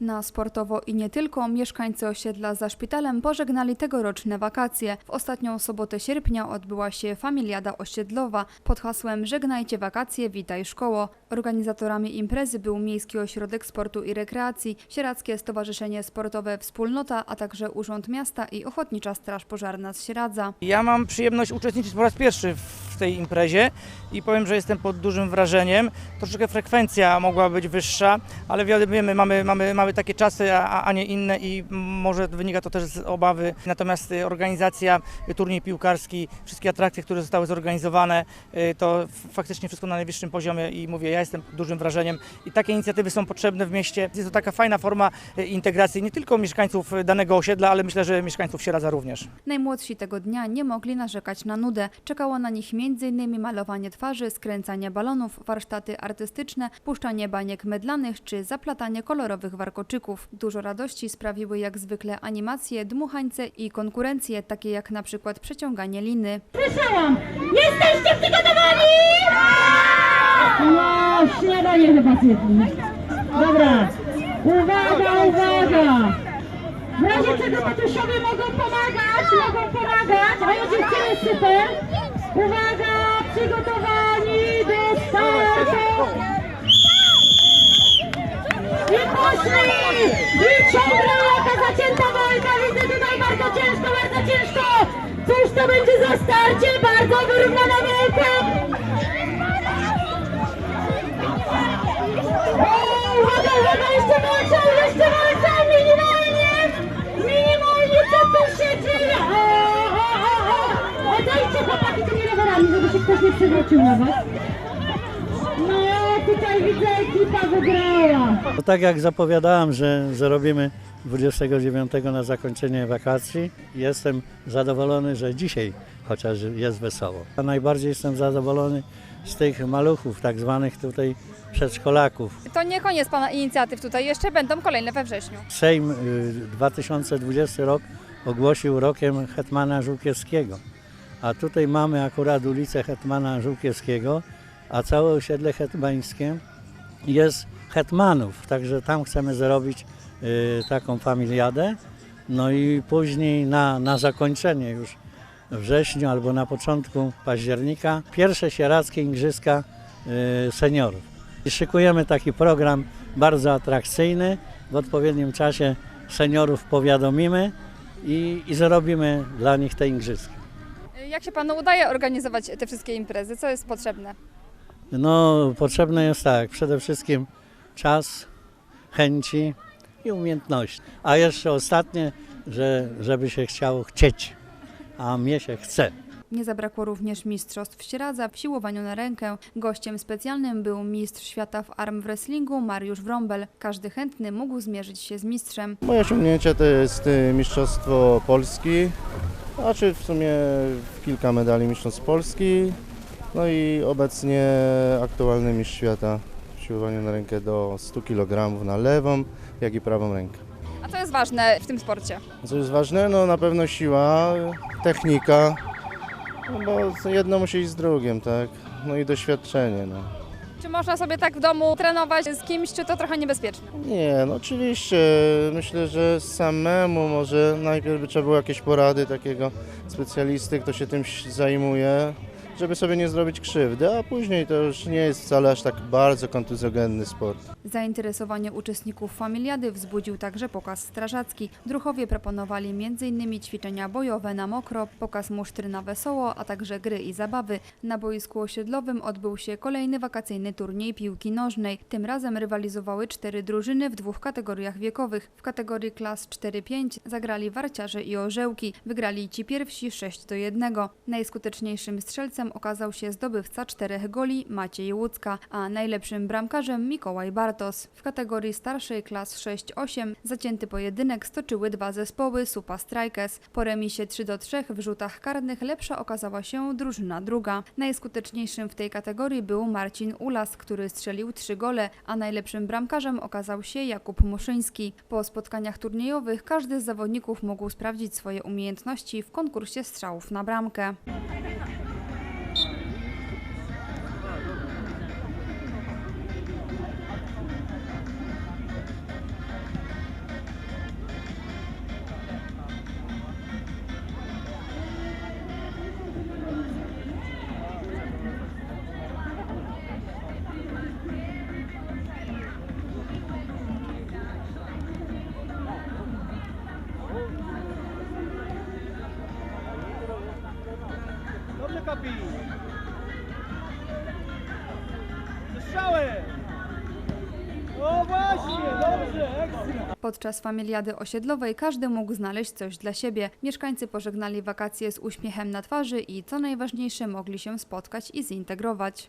Na sportowo i nie tylko mieszkańcy osiedla za szpitalem pożegnali tegoroczne wakacje. W ostatnią sobotę sierpnia odbyła się familiada osiedlowa pod hasłem Żegnajcie wakacje, witaj szkoło. Organizatorami imprezy był Miejski Ośrodek Sportu i Rekreacji, Sieradzkie Stowarzyszenie Sportowe Wspólnota, a także Urząd Miasta i Ochotnicza Straż Pożarna z Sieradza. Ja mam przyjemność uczestniczyć po raz pierwszy w tej imprezie i powiem, że jestem pod dużym wrażeniem. Troszeczkę frekwencja mogła być wyższa, ale wiemy, mamy, mamy, mamy takie czasy, a, a nie inne i może wynika to też z obawy. Natomiast y, organizacja, y, turniej piłkarski, wszystkie atrakcje, które zostały zorganizowane, y, to faktycznie wszystko na najwyższym poziomie i mówię, ja jestem pod dużym wrażeniem i takie inicjatywy są potrzebne w mieście. Jest to taka fajna forma integracji nie tylko mieszkańców danego osiedla, ale myślę, że mieszkańców Sieradza również. Najmłodsi tego dnia nie mogli narzekać na nudę. Czekało na nich m.in. malowanie twarzy, skręcanie balonów, warsztaty artystyczne, puszczanie baniek mydlanych czy zaplatanie kolorowych warkoczyków. Dużo radości sprawiły jak zwykle animacje, dmuchańce i konkurencje, takie jak na przykład przeciąganie liny. Słyszałam! Jesteście przygotowani? No, śniadanie chyba zjedli. Dobra. Uwaga, uwaga! W razie czego tatusiowie mogą pomagać, mogą pomagać, a ja dziewczyny super. Uwaga, przygotowani do startu! I poszli! I ciągle jaka zacięta walka, widzę tutaj bardzo ciężko, bardzo ciężko! Cóż to będzie za starcie? Bardzo wyrównana walka! Przewrócił na was. No, tutaj widzę, ekipa wygrała. No tak jak zapowiadałem, że zarobimy 29 na zakończenie wakacji, jestem zadowolony, że dzisiaj chociaż jest wesoło. A najbardziej jestem zadowolony z tych maluchów, tak zwanych tutaj przedszkolaków. To nie koniec Pana inicjatyw tutaj, jeszcze będą kolejne we wrześniu. Sejm y, 2020 rok ogłosił rokiem Hetmana Żółkiewskiego. A tutaj mamy akurat ulicę Hetmana Żółkiewskiego, a całe osiedle hetmańskie jest hetmanów. Także tam chcemy zrobić y, taką familiadę. No i później na, na zakończenie już wrześniu albo na początku października pierwsze sieradzkie igrzyska y, seniorów. I szykujemy taki program bardzo atrakcyjny. W odpowiednim czasie seniorów powiadomimy i, i zrobimy dla nich te igrzyska. Jak się Panu udaje organizować te wszystkie imprezy? Co jest potrzebne? No, potrzebne jest tak, przede wszystkim czas, chęci i umiejętności. A jeszcze ostatnie, że, żeby się chciało chcieć, a mnie się chce. Nie zabrakło również mistrzostw Sieradza w siłowaniu na rękę. Gościem specjalnym był mistrz świata w arm wrestlingu Mariusz Wrąbel. Każdy chętny mógł zmierzyć się z mistrzem. Moje osiągnięcie to jest y, Mistrzostwo Polski, znaczy w sumie kilka medali Mistrzostw Polski, no i obecnie aktualny mistrz świata w siłowaniu na rękę do 100 kg na lewą, jak i prawą rękę. A co jest ważne w tym sporcie? Co jest ważne? No na pewno siła, technika, no bo jedno musi iść z drugim, tak? No i doświadczenie, no. Czy można sobie tak w domu trenować z kimś, czy to trochę niebezpieczne? Nie, no oczywiście. Myślę, że samemu może najpierw by trzeba było jakieś porady takiego specjalisty, kto się tym zajmuje, żeby sobie nie zrobić krzywdy, a później to już nie jest wcale aż tak bardzo kontuzjogenny sport. Zainteresowanie uczestników familiady wzbudził także pokaz strażacki. Druchowie proponowali m.in. ćwiczenia bojowe na mokro, pokaz musztry na wesoło, a także gry i zabawy. Na boisku osiedlowym odbył się kolejny wakacyjny turniej piłki nożnej. Tym razem rywalizowały cztery drużyny w dwóch kategoriach wiekowych. W kategorii klas 4-5 zagrali warciarze i orzełki. Wygrali ci pierwsi 6 do 1. Najskuteczniejszym strzelcem okazał się zdobywca czterech goli Maciej Łucka, a najlepszym bramkarzem Mikołaj Bartos. W kategorii starszej klas 6-8 zacięty pojedynek stoczyły dwa zespoły Supa Strikers. Po remisie 3 do 3 w rzutach karnych lepsza okazała się drużyna druga. Najskuteczniejszym w tej kategorii był Marcin Ulas, który strzelił trzy gole, a najlepszym bramkarzem okazał się Jakub Muszyński. Po spotkaniach turniejowych każdy z zawodników mógł sprawdzić swoje umiejętności w konkursie strzałów na bramkę. Lepiej! Strzały! O właśnie, dobrze, ekstra! Podczas familiady osiedlowej każdy mógł znaleźć coś dla siebie. Mieszkańcy pożegnali wakacje z uśmiechem na twarzy i co najważniejsze mogli się spotkać i zintegrować.